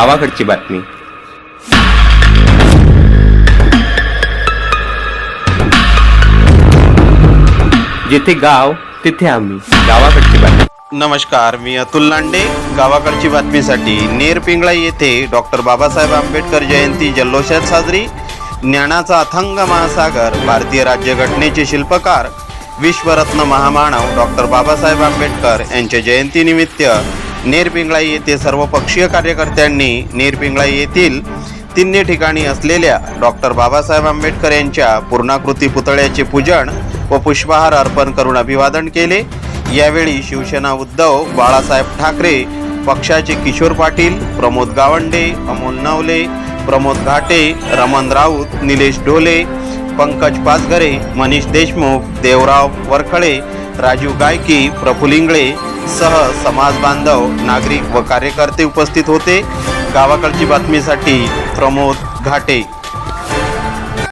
गावाकडची बातमी. जिथे गाव तिथे आम्ही. गावाकडची बातमी. नमस्कार मी अतुल लांडे. गावाकडची बातमीसाठी नेर पिंगळा येथे डॉक्टर बाबासाहेब आंबेडकर जयंती जल्लोषात साजरी. ज्ञानाचा अथंग महासागर भारतीय राज्यघटनेचे शिल्पकार विश्वरत्न महामानव डॉक्टर बाबासाहेब आंबेडकर यांच्या जयंतीनिमित्त नेरपिंगळा येथे सर्व पक्षीय कार्यकर्त्यांनी नेरपिंगळा येथील तिन्ही ठिकाणी असलेल्या डॉक्टर बाबासाहेब आंबेडकर यांच्या पूर्णाकृती पुतळ्याचे पूजन व पुष्पहार अर्पण करून अभिवादन केले. यावेळी शिवसेना उद्धव बाळासाहेब ठाकरे पक्षाचे किशोर पाटील प्रमोद गावंडे अमोल नवले प्रमोद घाटे रमण राऊत निलेश ढोले पंकज पाचघरे मनीष देशमुख देवराव वरखळे राजू गायकी प्रफुल इंगळे सह समाज बांधव नागरिक व कार्यकर्ते उपस्थित होते. गावाकडची बातमीसाठी प्रमोद घाटे.